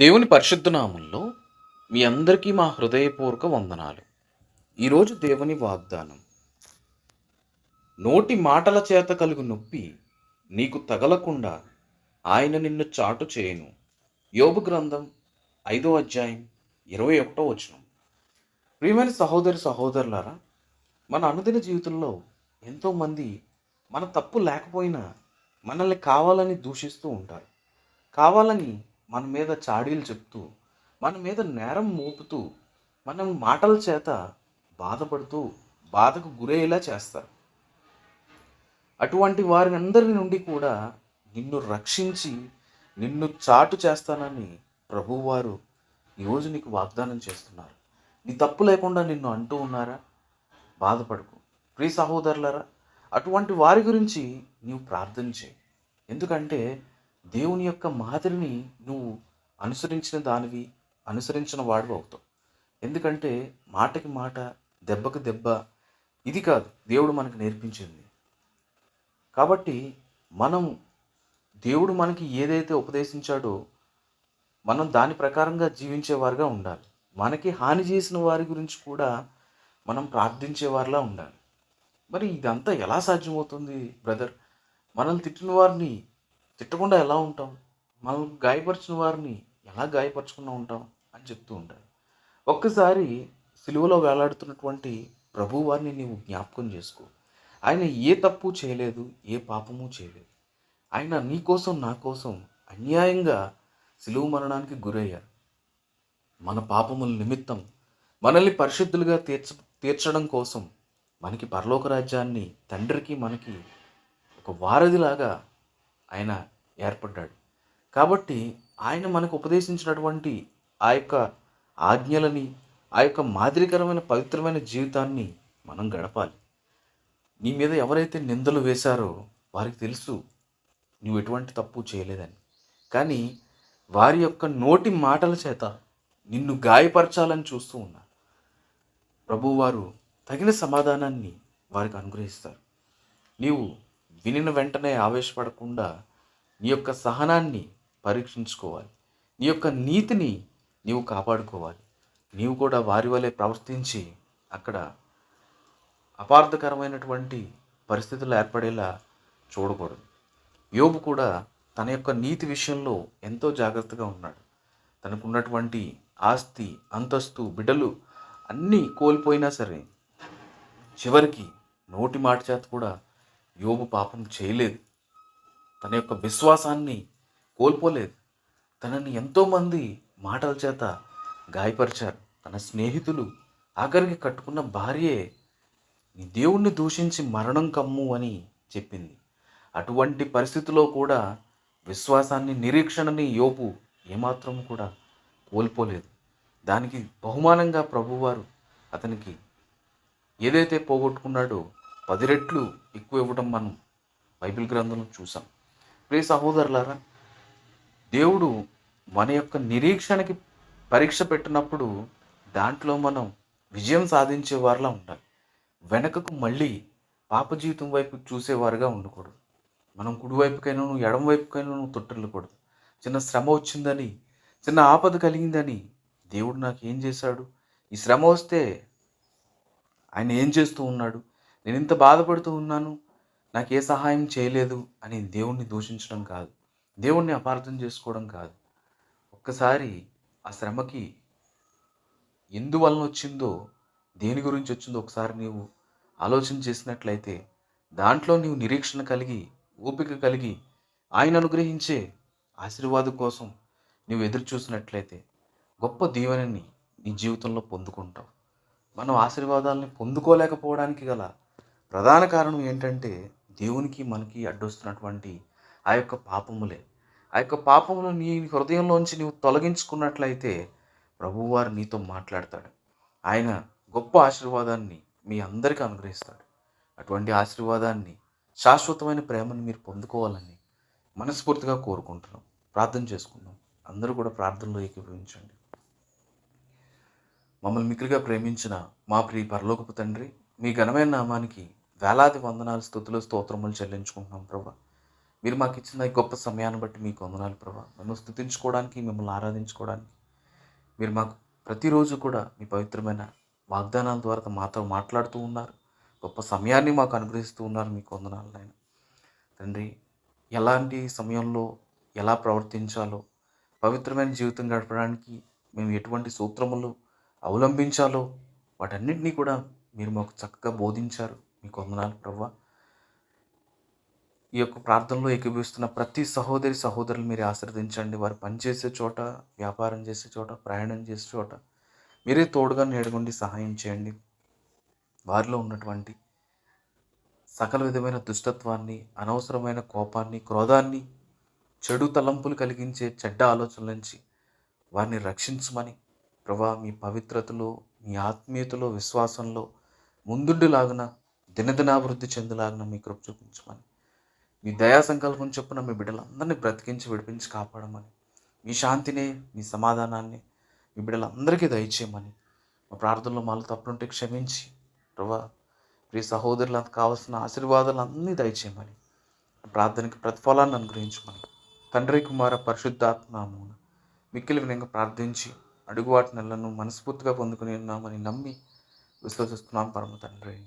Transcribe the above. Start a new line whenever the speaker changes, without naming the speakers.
దేవుని పరిశుద్ధనామంలో మీ అందరికీ మా హృదయపూర్వక వందనాలు. ఈరోజు దేవుని వాగ్దానం నోటి మాటల చేత కలుగు నొప్పి నీకు తగలకుండా ఆయన నిన్ను చాటు చేయను. యోబు గ్రంథం ఐదో అధ్యాయం ఇరవై ఒకటో వచనం. ప్రియమైన సహోదరి సహోదరులారా మన అనుదిన జీవితంలో ఎంతోమంది మన తప్పు లేకపోయినా మనల్ని కావాలని దూషిస్తూ ఉంటారు. కావాలని మన మీద చాడీలు చెప్తూ మన మీద నేరం మోపుతూ మనం మాటల చేత బాధపడుతూ బాధకు గురయ్యేలా చేస్తారు. అటువంటి వారి అందరి నుండి కూడా నిన్ను రక్షించి నిన్ను చాటు చేస్తానని ప్రభువారు ఈరోజు నీకు వాగ్దానం చేస్తున్నారు. నీ తప్పు లేకుండా నిన్ను అంటూ ఉన్నారా? బాధపడకు. ప్రియ సహోదరులరా అటువంటి వారి గురించి నీవు ప్రార్థన చేయి. ఎందుకంటే దేవుని యొక్క మాదిరిని నువ్వు అనుసరించిన దానివి అనుసరించిన వాడివి అవుతావు. ఎందుకంటే మాటకి మాట దెబ్బకి దెబ్బ ఇది కాదు. దేవుడు మనకు నేర్పించింది. కాబట్టి మనం దేవుడు మనకి ఏదైతే ఉపదేశించాడో మనం దాని ప్రకారంగా జీవించేవారుగా ఉండాలి. మనకి హాని చేసిన వారి గురించి కూడా మనం ప్రార్థించేవారిలా ఉండాలి. మరి ఇదంతా ఎలా సాధ్యమవుతుంది బ్రదర్? మనల్ని తిట్టిన వారిని తిట్టకుండా ఎలా ఉంటాం? మనల్ని గాయపరిచిన వారిని ఎలా గాయపరచకుండా ఉంటాం? అని చెప్తూ ఉంటారు. ఒక్కసారి సిలువలో వేలాడుతున్నటువంటి ప్రభు వారిని నీవు జ్ఞాపకం చేసుకో. ఆయన ఏ తప్పు చేయలేదు ఏ పాపము చేయలేదు. ఆయన నీ కోసం నా కోసం అన్యాయంగా సిలువ మరణానికి గురయ్యారు. మన పాపముల నిమిత్తం మనల్ని పరిశుద్ధులుగా తీర్చ తీర్చడం కోసం మనకి పరలోక రాజ్యాన్ని తండ్రికి మనకి ఒక వారధిలాగా ఆయన ఏర్పడ్డాడు. కాబట్టి ఆయన మనకు ఉపదేశించినటువంటి ఆ యొక్క ఆజ్ఞలని ఆ యొక్క మాదిరికరమైన పవిత్రమైన జీవితాన్ని మనం గడపాలి. నీ మీద ఎవరైతే నిందలు వేశారో వారికి తెలుసు నువ్వు ఎటువంటి తప్పు చేయలేదని. కానీ వారి యొక్క నోటి మాటల చేత నిన్ను గాయపరచాలని చూస్తూ ఉన్నారు ప్రభువారు తగిన సమాధానాన్ని వారికి అనుగ్రహిస్తారు. నీవు వినిన వెంటనే ఆవేశపడకుండా నీ యొక్క సహనాన్ని పరీక్షించుకోవాలి. నీ యొక్క నీతిని నీవు కాపాడుకోవాలి. నీవు కూడా వారి వలె ప్రవర్తించి అక్కడ అపార్థకరమైనటువంటి పరిస్థితులు ఏర్పడేలా చూడకూడదు. యోబు కూడా తన యొక్క నీతి విషయంలో ఎంతో జాగ్రత్తగా ఉన్నాడు. తనకున్నటువంటి ఆస్తి అంతస్తు బిడ్డలు అన్నీ కోల్పోయినా సరే చివరికి నోటి మాట చేత కూడా యోబు పాపం చేయలేదు. తన యొక్క విశ్వాసాన్ని కోల్పోలేదు. తనని ఎంతోమంది మాటల చేత గాయపరిచారు. తన స్నేహితులు ఆఖరికి కట్టుకున్న భార్యే నీ దేవుణ్ణి దూషించి మరణం కమ్ము అని చెప్పింది. అటువంటి పరిస్థితిలో కూడా విశ్వాసాన్ని నిరీక్షణని యోపు ఏమాత్రం కూడా కోల్పోలేదు. దానికి బహుమానంగా ప్రభువారు అతనికి ఏదైతే పోగొట్టుకున్నాడో పది రెట్లు ఎక్కువ ఇవ్వడం మనం బైబిల్ గ్రంథంలో చూసాం. ప్రియ సహోదరులారా దేవుడు మన యొక్క నిరీక్షణకి పరీక్ష పెట్టినప్పుడు దాంట్లో మనం విజయం సాధించే వారిలా ఉండాలి. వెనకకు మళ్ళీ పాప జీవితం వైపు చూసేవారుగా ఉండకూడదు. మనం కుడివైపుకైనా ఎడం వైపుకైనా తొట్టిల్లకూడదు. చిన్న శ్రమ వచ్చిందని చిన్న ఆపద కలిగిందని దేవుడు నాకు ఏం చేశాడు? ఈ శ్రమ వస్తే ఆయన ఏం చేస్తూ ఉన్నాడు? నేను ఇంత బాధపడుతూ ఉన్నాను. నాకు ఏ సహాయం చేయలేదు అని దేవుణ్ణి దూషించడం కాదు. దేవుణ్ణి అపార్థం చేసుకోవడం కాదు. ఒక్కసారి ఆ శ్రమకి ఎందువలన వచ్చిందో దేని గురించి వచ్చిందో ఒకసారి నీవు ఆలోచన చేసినట్లయితే దాంట్లో నీవు నిరీక్షణ కలిగి ఓపిక కలిగి ఆయన అనుగ్రహించే ఆశీర్వాదం కోసం నువ్వు ఎదురు చూసినట్లయితే గొప్ప దీవెనని నీ జీవితంలో పొందుకుంటావు. మనం ఆశీర్వాదాలని పొందుకోలేకపోవడానికి గల ప్రధాన కారణం ఏంటంటే దేవునికి మనకి అడ్డొస్తున్నటువంటి ఆ యొక్క పాపములే. ఆ యొక్క పాపములు నీ హృదయంలోంచి నీవు తొలగించుకున్నట్లయితే ప్రభువారు నీతో మాట్లాడతాడు. ఆయన గొప్ప ఆశీర్వాదాన్ని మీ అందరికీ అనుగ్రహిస్తాడు. అటువంటి ఆశీర్వాదాన్ని శాశ్వతమైన ప్రేమను మీరు పొందుకోవాలని మనస్ఫూర్తిగా కోరుకుంటున్నాం. ప్రార్థన చేసుకుందాం. అందరూ కూడా ప్రార్థనలో ఏకీభవించండి. మమ్మల్ని మిక్కిలిగా ప్రేమించిన మా ప్రియ పరలోకపు తండ్రి మీ ఘనమైన నామానికి వేలాది వందనాలు స్థుతులు స్తోత్రములు చెల్లించుకుంటున్నాం ప్రభా. మీరు మాకు ఇచ్చిన ఈ గొప్ప సమయాన్ని బట్టి మీకు వందనాలు ప్రభా. మిమ్మల్ని స్థుతించుకోవడానికి మిమ్మల్ని ఆరాధించుకోవడానికి మీరు మాకు ప్రతిరోజు కూడా మీ పవిత్రమైన వాగ్దానాల ద్వారా మాతో మాట్లాడుతూ ఉన్నారు. గొప్ప సమయాన్ని మాకు అనుగ్రహిస్తూ ఉన్నారు మీకు వందనాలు నాయన. తండ్రి ఎలాంటి సమయంలో ఎలా ప్రవర్తించాలో పవిత్రమైన జీవితం గడపడానికి మేము ఎటువంటి సూత్రములు అవలంబించాలో వాటన్నిటినీ కూడా మీరు మాకు చక్కగా బోధించారు. మీకు వందనాలు ప్రభా ఈ యొక్క ప్రార్థనలో ఏకీభవిస్తున్న ప్రతి సహోదరి సహోదరులు మీరు ఆశ్రదించండి వారు పనిచేసే చోట వ్యాపారం చేసే చోట ప్రయాణం చేసే చోట మీరే తోడుగా నేడుగుండి సహాయం చేయండి. వారిలో ఉన్నటువంటి సకల విధమైన దుష్టత్వాన్ని అనవసరమైన కోపాన్ని క్రోధాన్ని చెడు తలంపులు కలిగించే చెడ్డ ఆలోచనల నుంచి వారిని రక్షించమని ప్రభా మీ పవిత్రతలో మీ ఆత్మీయతలో విశ్వాసంలో ముందుండిలాగున దినదినాభివృద్ధి చెందులాగిన మీ కృప చూపించమని. మీ దయా సంకల్పం చొప్పున మీ బిడ్డలందరినీ బ్రతికించి విడిపించి కాపాడమని. మీ శాంతిని మీ సమాధానాన్ని మీ బిడ్డలందరికీ దయచేయమని. మా ప్రార్థనలో మాలో తప్పులుంటే క్షమించి ప్రభా ప్రియ సహోదరులకు కావాల్సిన ఆశీర్వాదాలు అన్నీ దయచేయమని. ప్రార్థనకి ప్రతిఫలాన్ని అనుగ్రహించమని. తండ్రి కుమార పరిశుద్ధాత్మనామమున మిక్కిలి వినంగా ప్రార్థించి అడుగువాటి నెలను మనస్ఫూర్తిగా పొందుకుని ఉన్నామని నమ్మి విశ్వసిస్తున్నాం పరమ తండ్రి.